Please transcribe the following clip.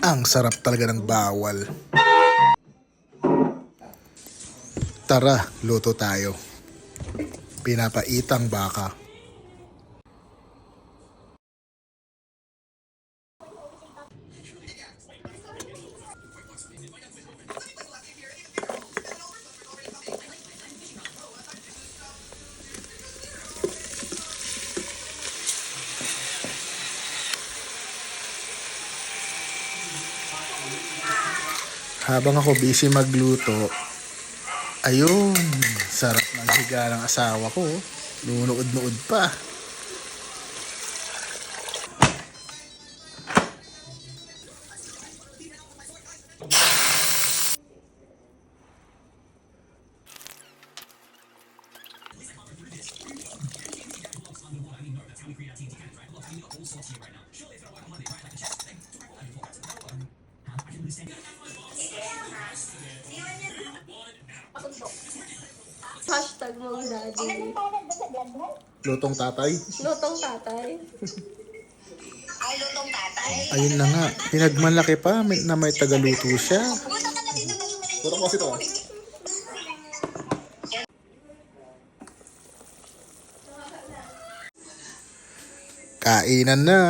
Ang sarap talaga ng bawal. Tara, luto tayo. Pinapaitang baka. Habang ako busy magluto, ayun, sarap ng higa ng asawa ko. Nunood-nood pa. Hashtag mong daddy. Lutong tatay. Lutong tatay. Ay, lutong tatay. Ayun na nga, pinagmalaki pa may- na may tagaluto siya. Punta ka na dito. Puro ko kasi to. Kainan na.